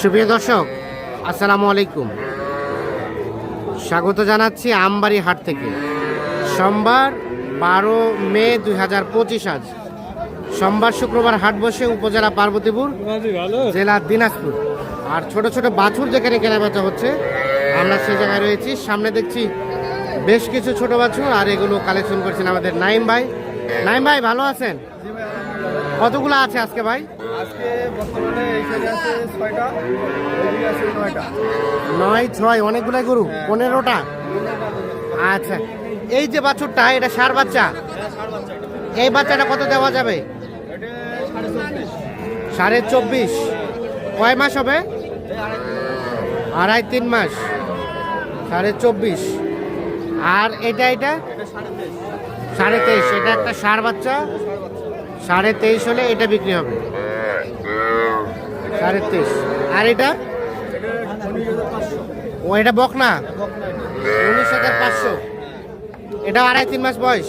সুপ্রিয় দর্শক, আসসালামু আলাইকুম। স্বাগত জানাচ্ছি আমবাড়ি হাট থেকে। সোমবার বারো মে দুই হাজার পঁচিশ আজ। সোমবার শুক্রবার হাট বসে উপজেলা পার্বতীপুর, জেলা দিনাজপুর। আর ছোট ছোট বাছুর যেখানে কেনাবেচা হচ্ছে, আমরা সেই জায়গায় রয়েছি। সামনে দেখছি বেশ কিছু ছোট বাছুর, আর এগুলো কালেকশন করছেন আমাদের নাইম ভাই। নাইম ভাই, ভালো আছেন? কতগুলো আছে আজকে ভাই? আজকে বর্তমানে এইখানে আছে ছয়টা ওইদিকে আছে নয়টা। নয় ছয় অনেকগুলাই গরু? পনেরোটা? আচ্ছা। এই যে বাছুরটা এটা সার বাচ্চা? এই বাচ্চাটা কত দেওয়া যাবে? সাড়ে চব্বিশ। কয় মাস হবে? আড়াই তিন মাস। সাড়ে চব্বিশ। আর এটা এটা? সাড়ে তেইশ। এটা একটা সার বাচ্চা? সাড়ে তেইশ হলে এটা বিক্রি হবে। সাড়ে তেইশ। আর এটা? ও এটা বকনা? বকনা উনিশ হাজার পাঁচশো। এটা আড়াই তিন মাস বয়স।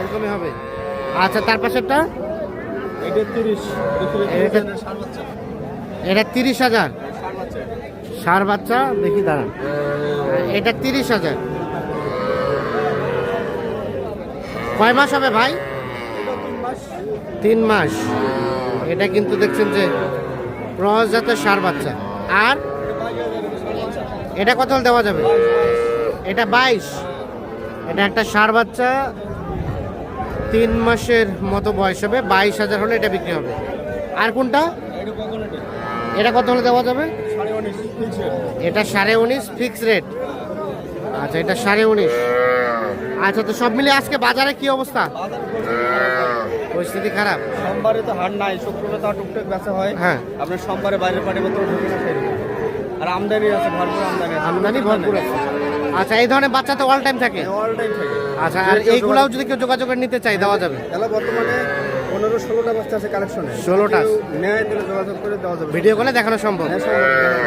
এরকমই হবে। আচ্ছা তার পাশেরটা? এটা তিরিশ। হাজার। সার বাচ্চা? দেখি দাঁড়ান। এটা তিরিশ হাজার। কয় মাস হবে ভাই? মাস তিন মাস। এটা কিন্তু দেখছেন যে ক্রস জাতের সার বাচ্চা। আর এটা কত দেওয়া যাবে? এটা বাইশ। এটা একটা সার বাচ্চা। তিন মাসের মতো বয়স হবে, বাইশ হাজার হলে এটা বিক্রি হবে। আর কোনটা? এটা কত হলে দেওয়া যাবে? এটা সাড়ে উনিশ ফিক্স রেট আচ্ছা এটা সাড়ে উনিশ। আচ্ছা তো সব মিলে আজকে বাজারে কি অবস্থা? পরিস্থিতি খারাপ? সোমবারে তো হাট নাই শুক্রবারে তো টুকটাক বেচা হয়। হ্যাঁ। আপনার সোমবারে বাইরের পাটি মতো ঢুকে না সেরকম। আর আমদানি আছে ভরপুর আমদানি আমদানি ভরপুর আছে। আচ্ছা এই ধরনের বাচ্চা তো অল টাইম থাকে? অল টাইম থাকে। আচ্ছা আর এইগুলাও যদি কেউ যোগাযোগের নিতে চাই দেওয়া যাবে? তাহলে বর্তমানে পনেরো ষোলোটা বাচ্চা আছে কালেকশনে ষোলোটা নেয় তাহলে যোগাযোগ করে দেওয়া যাবে। ভিডিও কলে দেখানো সম্ভব?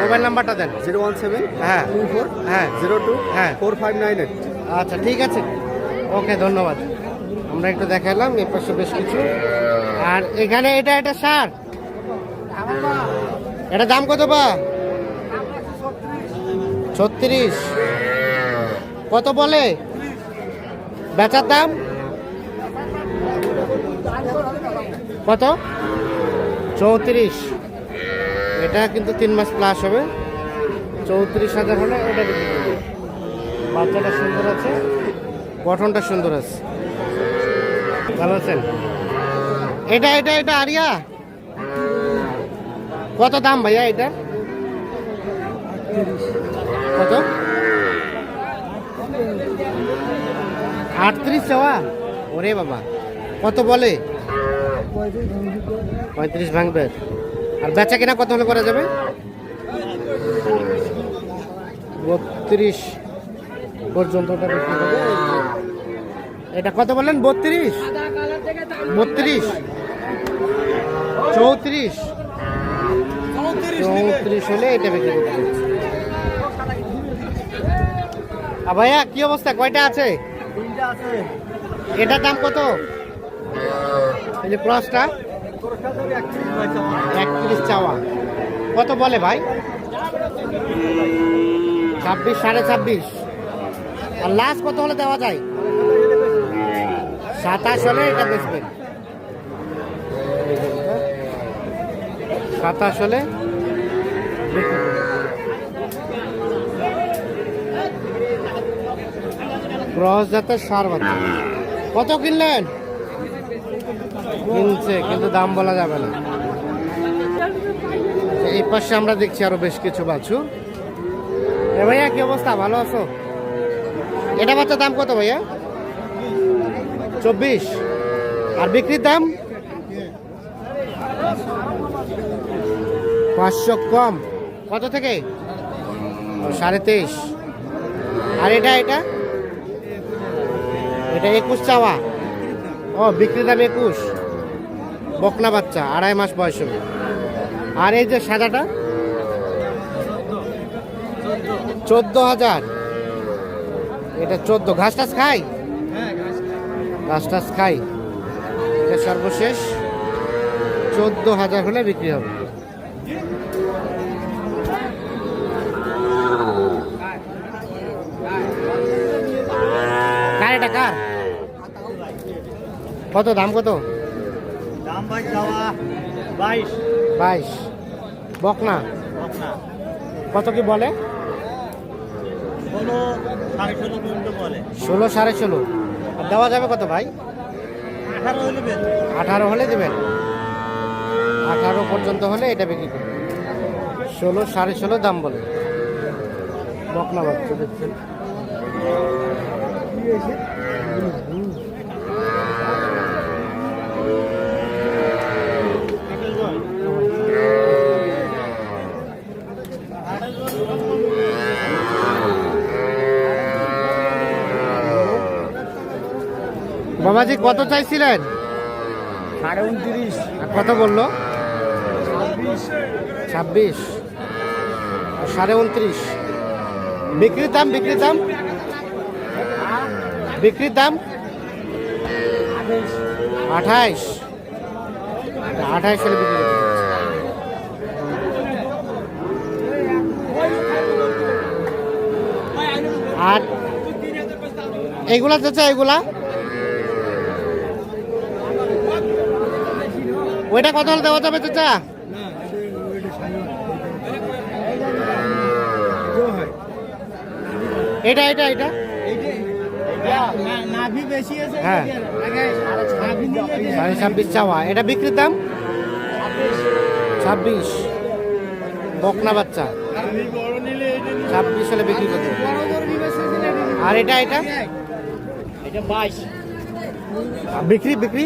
মোবাইল নাম্বারটা দেন। জিরো ওয়ান সেভেন হ্যাঁ। টু ফোর হ্যাঁ। জিরো টু হ্যাঁ। ফোর ফাইভ নাইন এইট আচ্ছা ঠিক আছে। ওকে ধন্যবাদ। আমরা একটু দেখালাম এর পাশে বেশ কিছু। আর এখানে এটা এটা সার। এটা দাম কত বা? ছত্রিশ। কত বলে? বেচার দাম? কত? চৌত্রিশ। এটা কিন্তু তিন মাস প্লাস হবে। চৌত্রিশ হাজার হলে এটা বাচ্চাটা সুন্দর আছে। গঠনটা সুন্দর আছে। ভালো আছেন? এটা এটা এটা আরিয়া? কত দাম ভাইয়া এটা? কত? আটত্রিশ চাওয়া? ওরে বাবা। কত বলে? পঁয়ত্রিশ ভাঙবে। আর বেচা কিনা কত হলে করা যাবে? বত্রিশ পর্যন্ত। এটা কত বললেন? বত্রিশ? বত্রিশ? চৌত্রিশ? চৌত্রিশ হলে এটা বিক্রি করতে ভাইয়া কি অবস্থা? কয়টা আছে? এটার দাম কত? এই যে ক্রসটা। একত্রিশ চাওয়া। কত বলে ভাই? ছাব্বিশ সাড়ে ছাব্বিশ। আর লাস্ট কত হলে দেওয়া যায়? সাতাশ হলে এটা বেচবেন। সাতাশ হলে। ক্রস জাতের সার বাচ্চা কত কিনলেন? কিনছে, কিন্তু দাম বলা যাবে না। এই পাশে আমরা দেখছি আরও বেশ কিছু বাছু। এ ভাইয়া, কি অবস্থা? ভালো আছো? এটা বাচ্চার দাম কত ভাইয়া? চব্বিশ। আর বিক্রির দাম? পাঁচশো কম। কত থেকে? সাড়ে তেইশ। আর এটা এটা? এটা একুশ চাওয়া। ও, বিক্রির দাম একুশ। বকনা বাচ্চা, আড়াই মাস বয়স হবে। আর এই যে সাদাটা? চোদ্দ হাজার। এটা চোদ্দ। ঘাস টাস খাই? হ্যাঁ ঘাস টাস খাই এটা সর্বশেষ চোদ্দ হাজার হলে বিক্রি হবে। কার এটা কার? কত দাম কত? দাম ভাই চাওয়া বাইশ। বাইশ। বকনা? কত কি বলে। ষোলো সাড়ে ষোলো। দেওয়া যাবে কত ভাই? আঠারো হলে বেশ আঠারো হলে দেবেন। আঠারো পর্যন্ত হলে এটা বিক্রি করবেন ষোলো সাড়ে ষোলো দাম বলে। বকনা বাচ্চা দেখছেন। বাবাজি কত চাইছিলেন? সাড়ে উনত্রিশ। কত বলল? ছাব্বিশ। সাড়ে উনত্রিশ। বিক্রির দাম বিক্রির দাম? বিক্রির দাম? আঠাইশ। আঠাইশ হলে বিক্রি। আর এগুলা চাচা এগুলা? ওইটা কত হলে দেওয়া যাবে চাচা? এটা এটা এটা? হ্যাঁ। নাভি সাড়ে ছাব্বিশ চাওয়া। এটা বিক্রির দাম? ছাব্বিশ। বকনা বাচ্চা। ছাব্বিশ হলে বিক্রি করতে আর এটা এটা? এটা বাইশ। বিক্রি বিক্রি?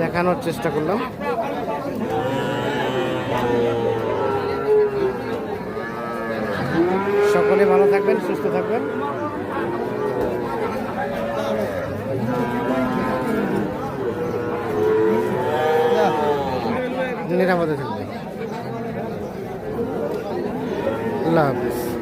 দেখানোর চেষ্টা করলাম। সকলে ভালো থাকবেন সুস্থ থাকবেন। নিরাপদে থাকবেন। আল্লাহ হাফিজ।